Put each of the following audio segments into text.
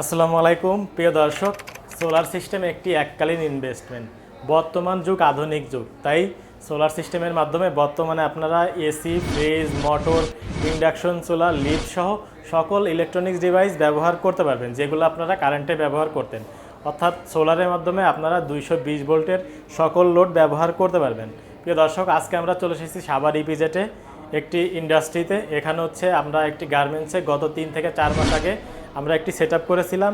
আসসালামু আলাইকুম, প্রিয় দর্শক সোলার সিস্টেম একটি এককালীন ইনভেস্টমেন্ট বর্তমান যুগ, আধুনিক যুগ। তাই সোলার সিস্টেমের মাধ্যমে বর্তমানে আপনারা AC fridge motor induction solar lead সহ সকল ইলেকট্রনিক্স ডিভাইস ব্যবহার করতে পারবেন, যেগুলো আপনারা কারেন্টে ব্যবহার করতেন। অর্থাৎ সোলারের মাধ্যমে আপনারা দুইশো বিশ ভোল্টের সকল লোড ব্যবহার করতে পারবেন। প্রিয় দর্শক, আজকে আমরা চলে এসেছি সাবার ইপিজেটে একটি ইন্ডাস্ট্রিতে এখানে হচ্ছে আমরা একটি গার্মেন্টসে গত তিন থেকে চার মাস আগে আমরা একটি সেট করেছিলাম।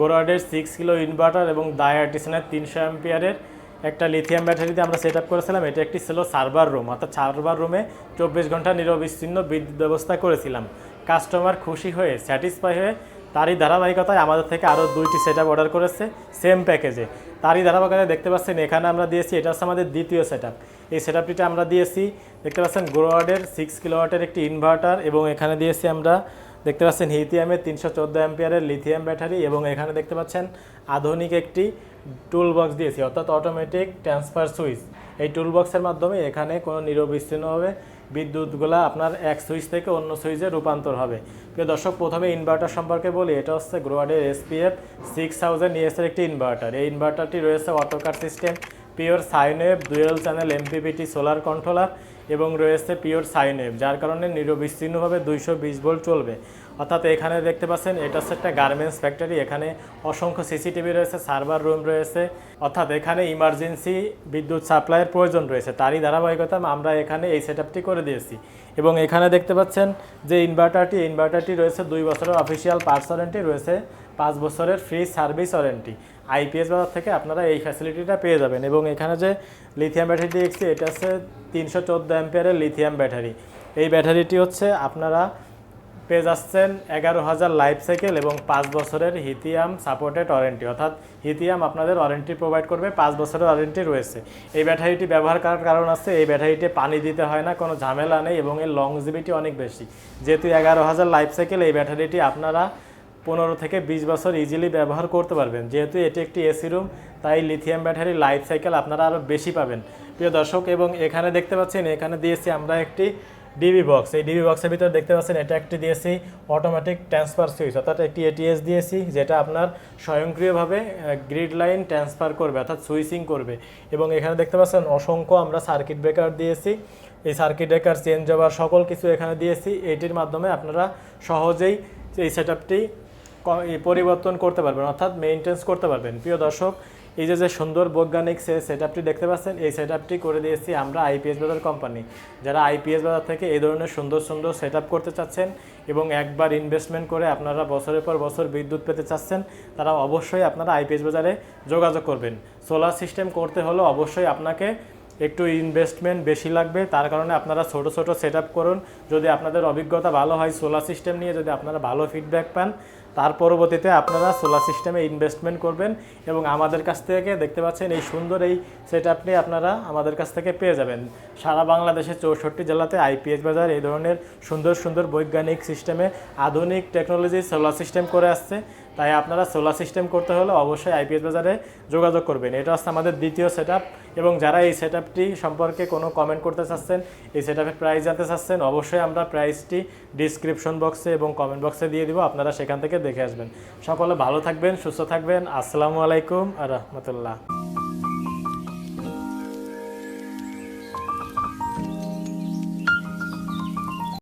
গোরওয়ার্ডের সিক্স কিলো ইনভার্টার এবং দায় আর্টিসনের তিনশো অ্যাম্পিয়ারের একটা লিথিয়াম ব্যাটারিতে আমরা সেট করেছিলাম। এটা একটি ছিল সার্ভার রুম অর্থাৎ সার্ভার রুমে চব্বিশ ঘণ্টা নিরবিচ্ছিন্ন বিদ্যুৎ ব্যবস্থা করেছিলাম। কাস্টমার খুশি হয়ে স্যাটিসফাই হয়ে তারই ধারাবাহিকতায় আমাদের থেকে আরও দুইটি সেট অর্ডার করেছে সেম প্যাকেজে তারই ধারাবাহিকতায় দেখতে পাচ্ছেন, এখানে আমরা দিয়েছি, এটা হচ্ছে আমাদের দ্বিতীয় সেট এই সেট আমরা দিয়েছি, দেখতে পাচ্ছেন গোরওয়ার্ডের সিক্স কিলোওয়াটের একটি ইনভার্টার এবং এখানে দিয়েছি আমরা দেখতে পাচ্ছেন হিথিয়ামের তিনশো চোদ্দ অ্যাম্পিয়ারের লিথিয়াম ব্যাটারি এবং এখানে দেখতে পাচ্ছেন আধুনিক একটি টুল বক্স দিয়েছি, অর্থাৎ অটোমেটিক ট্রান্সফার সুইচ এই টুল বক্সের মাধ্যমে এখানে কোনো নিরবিচ্ছিন্নভাবে বিদ্যুৎগুলা আপনার এক সুইচ থেকে অন্য সুইচে রূপান্তর হবে। প্রিয় দর্শক, প্রথমে ইনভার্টার সম্পর্কে বলি, এটা হচ্ছে গ্রোয়াডের এসপিএফ সিক্স থাউজেন্ড ইএসের একটি ইনভার্টার এই ইনভার্টারটি রয়েছে অটোকার system pure sine wave dual channel, MPPT, solar controller এবং রয়েছে পিওর সাইনেভ যার কারণে নিরবিচ্ছিন্নভাবে দুইশো বিশ ভোল্ট চলবে। অর্থাৎ এখানে দেখতে পাচ্ছেন, এটা হচ্ছে একটা গার্মেন্টস ফ্যাক্টরি এখানে অসংখ্য সিসিটিভি রয়েছে সার্ভার রুম রয়েছে, অর্থাৎ এখানে ইমার্জেন্সি বিদ্যুৎ সাপ্লাইয়ের প্রয়োজন রয়েছে, তারই ধারাবাহিকতা আমরা এখানে এই সেট করে দিয়েছি। এবং এখানে দেখতে পাচ্ছেন যে ইনভার্টারটি ইনভার্টারটি রয়েছে দুই বছরের অফিসিয়াল পার্টস ওয়ারেন্টি রয়েছে পাঁচ বছরের ফ্রি সার্ভিস ওয়ারেন্টি আইপিএস বাজার থেকে আপনারা এই ফ্যাসিলিটিটা পেয়ে যাবেন। এবং এখানে যে লিথিয়াম ব্যাটারি দেখছি এটা হচ্ছে তিনশো চোদ্দ অ্যাম্পিয়ারের লিথিয়াম ব্যাটারি এই ব্যাটারিটি হচ্ছে আপনারা পেয়ে যাচ্ছেন এগারো হাজার লাইফ সাইকেল এবং পাঁচ বছরের হিথিয়াম সাপোর্টেড ওয়ারেন্টি। অর্থাৎ হিথিয়াম আপনাদের ওয়ারেন্টি প্রোভাইড করবে, পাঁচ বছরের ওয়ারেন্টি রয়েছে। এই ব্যাটারিটি ব্যবহার করার কারণ আছে, এই ব্যাটারিতে পানি দিতে হয় না, কোনো ঝামেলা নেই এবং এর লংজিভিটি অনেক বেশি। যেহেতু এগারো হাজার লাইফ সাইকেল, এই ব্যাটারিটি আপনারা পনেরো থেকে বিশ বছর ইজিলি ব্যবহার করতে পারবেন। যেহেতু এটি একটি এসি রুম, তাই লিথিয়াম ব্যাটারি লাইফ সাইকেল আপনারা আরও বেশি পাবেন। প্রিয় দর্শক, এবং এখানে দেখতে পাচ্ছেন, এখানে দিয়েছি আমরা একটি ডিবি বক্স। এই ডিবি বক্সের ভিতরে দেখতে পাচ্ছেন, এটা একটি দিয়েছি অটোমেটিক ট্রান্সফার সুইচ অর্থাৎ একটি এটিএস দিয়েছি, যেটা আপনার স্বয়ংক্রিয়ভাবে গ্রিড লাইন ট্রান্সফার করবে, অর্থাৎ সুইচিং করবে। এবং এখানে দেখতে পাচ্ছেন, অসংখ্য আমরা সার্কিট ব্রেকার দিয়েছি। এই সার্কিট ব্রেকার চেঞ্জ হওয়ার সকল কিছু এখানে দিয়েছি। এটির মাধ্যমে আপনারা সহজেই এই সেট আপটি পরিবর্তন করতে পারবেন, অর্থাৎ মেনটেন্স করতে পারবেন। প্রিয় দর্শক এই যে যে সুন্দর বৈজ্ঞানিক সে সেট দেখতে পাচ্ছেন, এই সেট আপটি করে দিয়েছি আমরা আইপিএস বাজার কোম্পানি যারা আইপিএস বাজার থেকে এই ধরনের সুন্দর সুন্দর সেট করতে চাচ্ছেন এবং একবার ইনভেস্টমেন্ট করে আপনারা বছরের পর বছর বিদ্যুৎ পেতে চাচ্ছেন, তারা অবশ্যই আপনারা আইপিএস বাজারে যোগাযোগ করবেন। সোলার সিস্টেম করতে হলে অবশ্যই আপনাকে একটু ইনভেস্টমেন্ট বেশি লাগবে, তার কারণে আপনারা ছোট ছোট সেট করুন। যদি আপনাদের অভিজ্ঞতা ভালো হয় সোলার সিস্টেম নিয়ে, যদি আপনারা ভালো ফিডব্যাক পান তার পরবর্তীতে আপনারা সোলার সিস্টেমে ইনভেস্টমেন্ট করবেন এবং আমাদের কাছ থেকে দেখতে পাচ্ছেন এই সুন্দর এই সেট আপনি আপনারা আমাদের কাছ থেকে পেয়ে যাবেন। সারা বাংলাদেশের চৌষট্টি জেলাতে আইপিএস বাজার এই ধরনের সুন্দর সুন্দর বৈজ্ঞানিক সিস্টেমে আধুনিক টেকনোলজি সোলার সিস্টেম করে আসছে। তাই আপনারা সোলার সিস্টেম করতে হলে অবশ্যই আইপিএস বাজারে যোগাযোগ করবেন। এটা হচ্ছে আমাদের দ্বিতীয় সেট এবং যারা এই সেট সম্পর্কে কোনো কমেন্ট করতে চাচ্ছেন, এই সেট প্রাইস জানতে চাচ্ছেন, অবশ্যই আমরা প্রাইসটি ডিসক্রিপশন বক্সে এবং কমেন্ট বক্সে দিয়ে দিব। আপনারা সেখান থেকে দেখে আসবেন। সকলে ভালো থাকবেন সুস্থ থাকবেন। আসসালামু আলাইকুম আর রহমতুল্লাহ।